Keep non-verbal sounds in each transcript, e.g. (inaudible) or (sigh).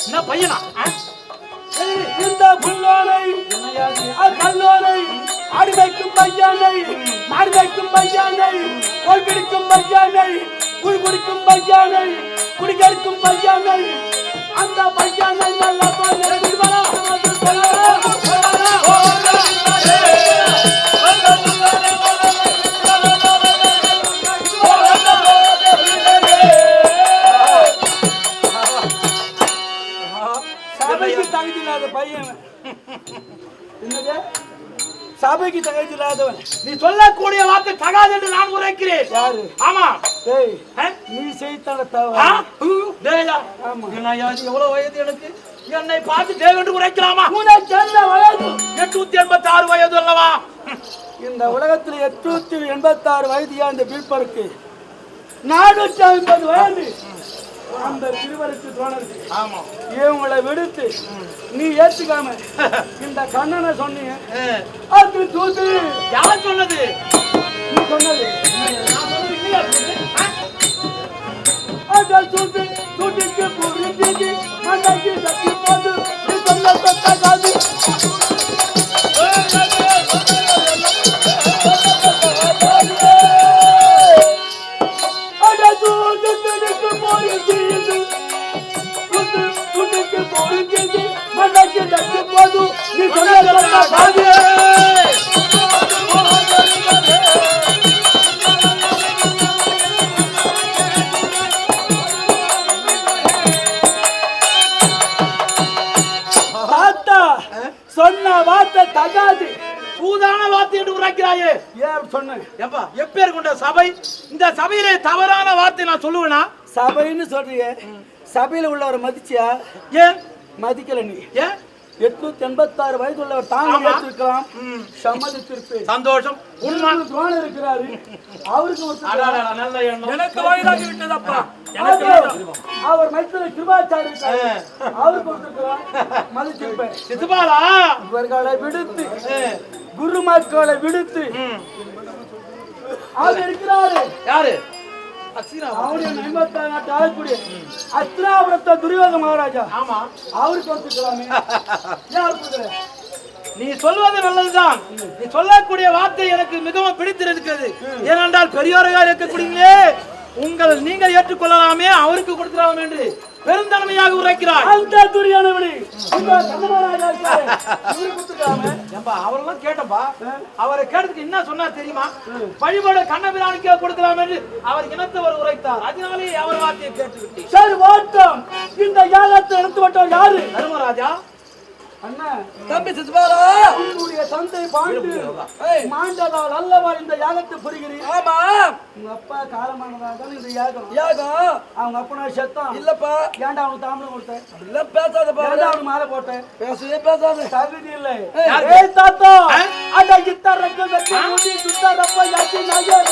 என்ன பையனா இந்த புல்லோனை கல்லோனை ஆடி வைக்கும் பையானை மாடி வைக்கும் பையானை கோல் பிடிக்கும் பையானை குடி குடிக்கும் பையானை குடிக்கெடுக்கும் பையானை அந்த பையானை நல்ல சபைக்கு தகுதி இல்லாதவன் நீ சொல்லக்கூடிய வார்த்தை தகாது என்று நான் உரைக்கிறேன். யாரு? ஆமா. டேய்? நீ செய்தான? தவறு. டேய்யா, ஆமா. இது எவ்வளவு வயது எனக்கு? என்னை பார்த்து தேவ என்று உரைக்கலாமா? உனக்கு என்ன வயது? எட்நூத்தி எண்பத்தி ஆறு வயது அல்லவா? இந்த உலகத்தில் எட்நூத்தி எண்பத்தாறு வயதியா இந்த பீப்பருக்கு? நானூற்றி ஐம்பது வயது. அந்த திருவருக்கு தோணருக்கு ஆமா. இவங்களை விடுத்து நீ ஏத்துக்காம. (laughs) இந்த கண்ணனை சொன்னீங்க. அது தூத்து யார் சொன்னது? நீ சொன்னது? அது தூத்து தூட்டிக்கு புரிஞ்சுக்கு மண்டைக்கு சக்தி போது சொன்ன வார்த்தை தகாது. சூதான வார்த்தை என்று உரைக்கிறாயே. ஏன் சொன்னேன் ஏப்பா எப்பேர் கொண்ட சபை? இந்த சபையிலே தவறான வார்த்தை நான் சொல்லுவேனா? சபைன்னு சொல்றீங்க சபையில உள்ளவரை மதிச்சியா? ஏன்? மதிக்கல நீ. ஏன்? எட்நூத்தி எண்பத்தாறு வயது உள்ளவர் தாங்க ஆமா. ஏற்றிருக்கலாம் சம்மதித்திருப்பேன். சந்தோஷம். துரோணம் இருக்கிறாரு. அவருக்கு எனக்கு வயதாகி விட்டதப்பா அவர் அவர் மைத்திர கிருபாச்சாரி. அவருக்கு ஒருத்தர் மதிச்சிருப்பேன் சித்துபாலா? இவர்களை விடுத்து குரு மக்களை விடுத்து அவர் இருக்கிறாரு யாரு? ஐம்பத்தாறு நாட்டு ஆளக்கூடிய அஸ்திராபுரத்த துரியோக மகாராஜா. ஆமா. அவருக்கு ஒத்துக்கலாமே யார் கொடுக்குற? நீ சொல்வது நல்லதுதான். நீ சொல்லக்கூடிய வார்த்தை எனக்கு மிகவும் பிடித்திருக்கிறது. ஏனென்றால் பெரியோர்கள் இருக்கக்கூடியங்களே. உங்கள் நீங்கள் ஏற்றுக்கொள்ளலாமே அவருக்கு கொடுக்கலாம் என்று. பெருந்தன்மையாக உரைக்கிறார் அந்த துரியானவனி. (laughs) அவரெல்லாம் கேட்டப்பா அவரை கேட்டதுக்கு என்ன சொன்னா தெரியுமா? வழிபாடு கண்ணபிராணிக்கு கொடுக்கலாம் என்று அவர் இனத்தவர் உரைத்தார். அதனாலே அவர் வார்த்தையை கேட்டு சரி ஓட்டம் இந்த யாகத்தை எடுத்து விட்டோம் யாரு? தர்மராஜா தம்பி சிசுபாலா உங்களுடைய தந்தை பாண்டு. மாண்டதால் அல்லவா இந்த யாகத்தை புரிகிறீர். ஆமா. உங்க அப்பா காலமானதால் தான் இந்த யாகம். யாகம்? அவங்க அப்பனா செத்தான் இல்லப்பா. ஏன்டா அவனுக்கு தாம்பரம் கொடுத்தேன்? இல்ல பேசாதப்பா ஏன்டா அவனுக்கு மாலை போட்டேன்? பேசவே பேசாத. தகுதி இல்லை? ஏய் தாத்தா? அட கித்தாரக்கு வெட்டி மூடி சுத்தாரப்ப நாயர்.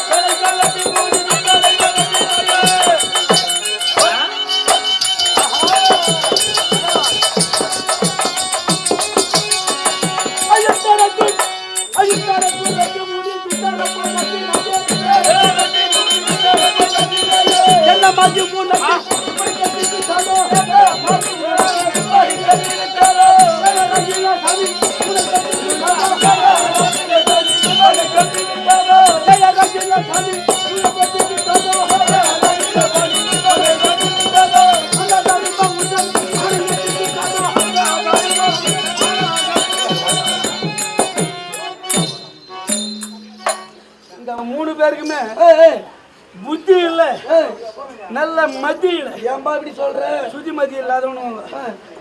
ஏன்பா இப்படி சொல்ற? சுதி மதி இல்லாதவனு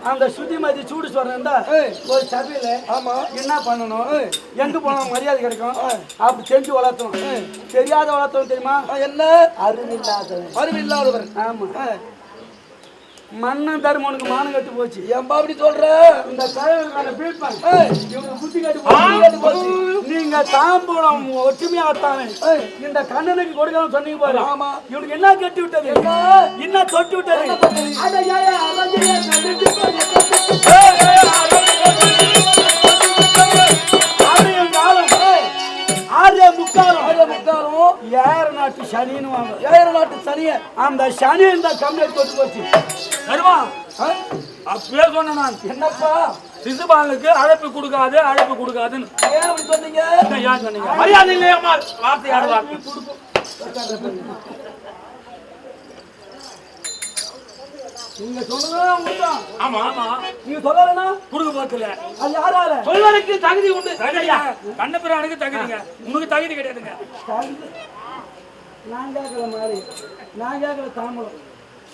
அந்த சுதி மதி சூடு சொல்றேன் ஒரு சபையில ஆமா. என்ன பண்ணணும்? எங்க போனா மரியாதை கிடைக்கும். அப்படி செஞ்சு வளர்த்தணும். தெரியாத வளர்த்தணும் தெரியுமா? என்ன? அறிவில்லாதவன். அறிவில்லாதவர் ஆமா. மன்னன் தர்மனுக்கு மானம் கட்டு போச்சு. ஏன்பா அப்படி சொல்ற? இந்த தலைவருக்கான பீட்பாங்க ஏய், இவங்க புத்தி கட்டு போச்சு. போச்சு. நீங்க தாம்பூலம் ஒற்றுமையாத்தானே இந்த கண்ணனுக்கு கொடுக்கணும் சொன்னீங்க பாரு. ஆமா. இவனுக்கு என்ன கட்டி விட்டது? என்ன? தொட்டு விட்டது? ஏற நாட்டு சனின்னு வாங்க. ஏழரை நாட்டு சனிய அந்த சனி இந்த கம்ப்ளைண்ட் தொட்டு போச்சு. தருமா அப்பவே சொன்னேன் நான். என்னப்பா? சிசுபாலுக்கு அழைப்பு கொடுக்காது அழைப்பு கொடுக்காதுன்னு. ஏன் அப்படி சொன்னீங்க? ஏன் சொன்னீங்க? மரியாதை இல்லையா வார்த்தை ஆடுவார் நீங்க உண்மைதான். ஆமா ஆமா. நீங்க சொல்லலனா கொடுக்க போத்துல அது யாரால? சொல்வதற்கு தகுதி உண்டு. தகுதியா? கண்ணபிரானுக்கு தகுதிங்க. உனக்கு தகுதி கிடையாதுங்க. நான் கேட்கல மாதிரி. நான் கேட்கல தாம்பலம்.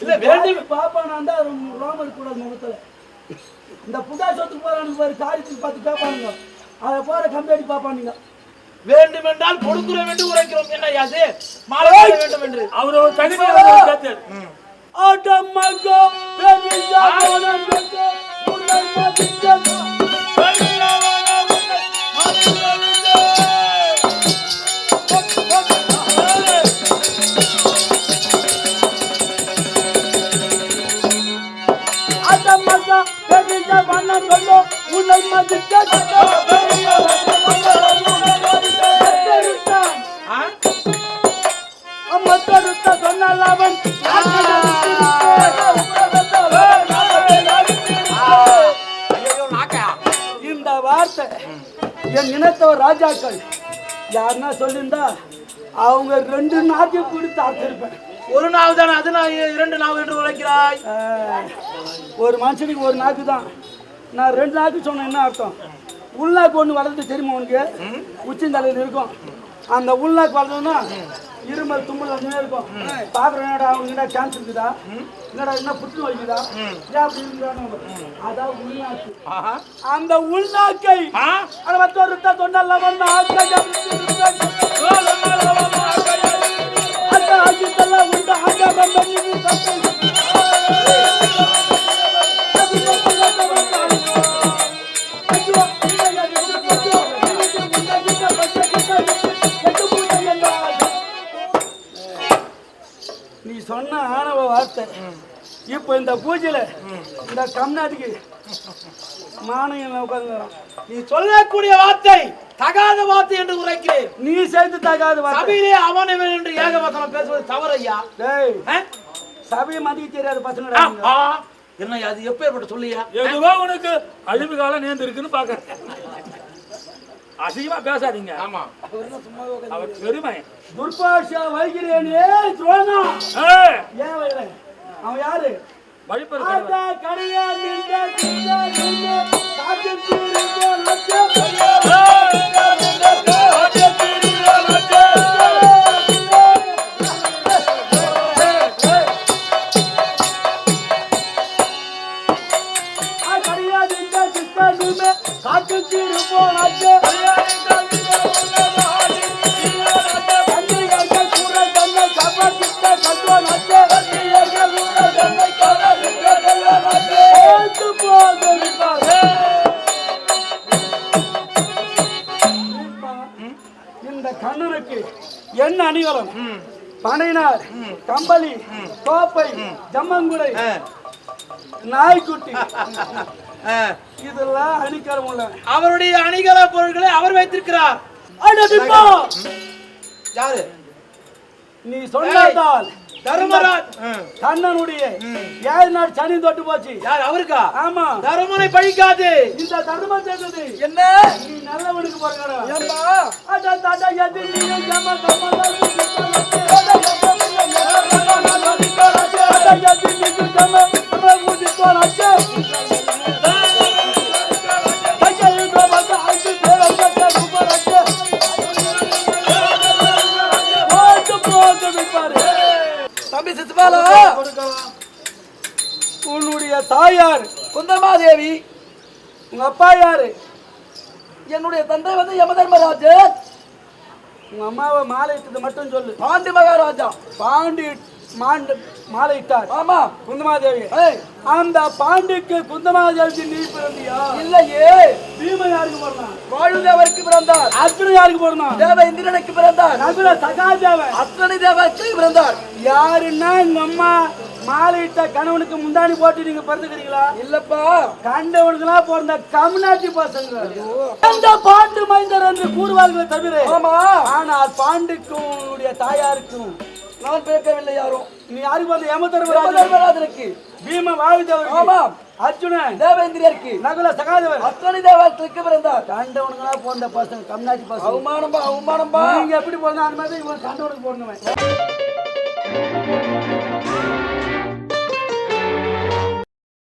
இல்ல வேண்டும் பாப்பா நான் தான் ரோமம் இருக்கக்கூடாது முகத்துல. இந்த புகா சொத்துக்கு போறானுங்க பாரு காரியத்துக்கு பார்த்து கேட்பானுங்க. அதை போற கம்பெனி பாப்பானுங்க வேண்டும் என்றால் கொடுக்கிறோம் என்று உரைக்கிறோம். என்ன யாது மாலை வேண்டும் என்று. அவர் ஒரு தகுதி சேர்த்து ஆட்டமகோ பெரிய ஆனந்தோ உன்னை மதிக்கோ ஆட்டமகோ பெரிய ஆனந்தோ உன்னை மதிக்கோ ஆ? வார்த்தை என் நினைத்தவர் ராஜாக்கள். யாருன்னா சொல்லியிருந்தா அவங்க ரெண்டு நாட்டையும் கொடுத்து அர்த்திருப்பேன் ஒரு நாள் தானே அது நான் இரண்டு நாள் என்று உரைக்கிறாய்? ஆஹ், ஒரு மனுஷனுக்கு ஒரு நாக்கு தான். நான் ரெண்டு நாக்கு சொன்னேன் என்ன அர்த்தம்? உள்நாக்கு ஒன்று வளர்ந்து தெரியுமா உனக்கு? உச்சந்தலையில் இருக்கும். அந்த உள்நாக்கு வளர்ந்ததுன்னா இருமல் தும்மல் வந்து இருக்கும். பார்க்குறேன் என்னடா அவங்க என்ன கேன்சர் இருக்குதா என்னடா என்ன புற்று வைக்குதா ஏன் அப்படி இருக்கிறானு அதான் உள்நாக்கு. அந்த உள்நாக்கை மற்றொருத்த தொண்டல்ல வந்து இப்போ இந்த பூஜையில இந்த கம்நாட்டுக்கு மானியம் உட்காந்துறான் நீ சொல்லக்கூடிய வார்த்தை தகாத வார்த்தை என்று உரைக்கிறேன். நீ சேர்த்து தகாத வார்த்தை. சபையிலே அவன் இவன் என்று ஏகவசனம் பேசுவது தவறு ஐயா? சபையை மதிக்க தெரியாத பசங்க. என்ன அது எப்பேற்பட்ட சொல்லியா? எதுவோ உனக்கு அழிவு காலம் நேர்ந்து இருக்குன்னு பாக்குறேன் அசிங்கமா பேசாதீங்க. ஆமா. அவர் பெருமை. துர்பாஷா வைகிறேனே ஏய், ஏன் வைகிறேன் அவன் யாரு? கடையா என்ன அணிகலம் பனையினார் கம்பளி கோப்பை ஜம்மங்குடை நாய்க்குட்டி. இதெல்லாம் அணிக்கலம் உள்ள அவருடைய அணிகல பொருட்களை அவர் வைத்திருக்கிறார். யாரு? நீ சொன்னதால் தர்மராஜ். கண்ணனுடைய ஏழு நாள் சனி தொட்டு போச்சு. யார் அவருக்கா? ஆமா. தருமனை பழிக்காது. இந்த தர்மம் செய்தது என்ன? நீ நல்லவனுக்கு போறா ஏன்பா அட தட எது நீ ஜம கமல தாயார் குந்தமாதேவி. உங்க அப்பா யாரு? என்னுடைய தந்தை வந்து யமதர்மராஜு உங்க அம்மாவை மாலை இட்டது மட்டும் சொல்லு. பாண்டி மகாராஜா. பாண்டி மாண்டு மாலையிட்டார். ஆமா குந்தமாதேவி. அந்த பாண்டுக்கு குந்தமாதேவிக்கு நீ பிறந்தியா? இல்லையே. பீமன் யாருக்கு பிறந்தான்? வாழுதேவருக்கு பிறந்தார். அர்ஜுனன் யாருக்கு பிறந்தான்? தேவ இந்திரனுக்கு பிறந்தார். நகுல சகாதேவன். அத்தனை தேவருக்கு பிறந்தார். யாருன்னா எங்க அம்மா? மாலையிட்ட கணவனுக்கு முந்தாணி போட்டு நீங்க பிறந்துக்கிறீங்களா இல்லப்பா. கண்டவனுங்களா பிறந்த கம்நாட்டி பசங்க. அந்த பாண்டு மைந்தர் என்று கூறுவார்களே தவிர ஆமா. ஆனால் பாண்டுக்கும் உன்னுடைய தாயாருக்கும் நான் பிறக்கவில்லை யாரும். நீ யாருக்கு வந்து தேவதர்மராஜனுக்கு பீம வாழ்ந்தவர் ஆமாம் அர்ஜுனன். தேவேந்திரருக்கு நகுல சகாதேவன் அத்தனை தேவர்களுக்கு பிறந்தார். கண்டவனுங்களா பிறந்த பசங்க கம்நாட்டி பசங்க. அவமானம்பா அவமானம்பா. நீங்க எப்படி பிறந்தா அந்த மாதிரி இவன் கண்டவனுக்கு பிறந்தவன்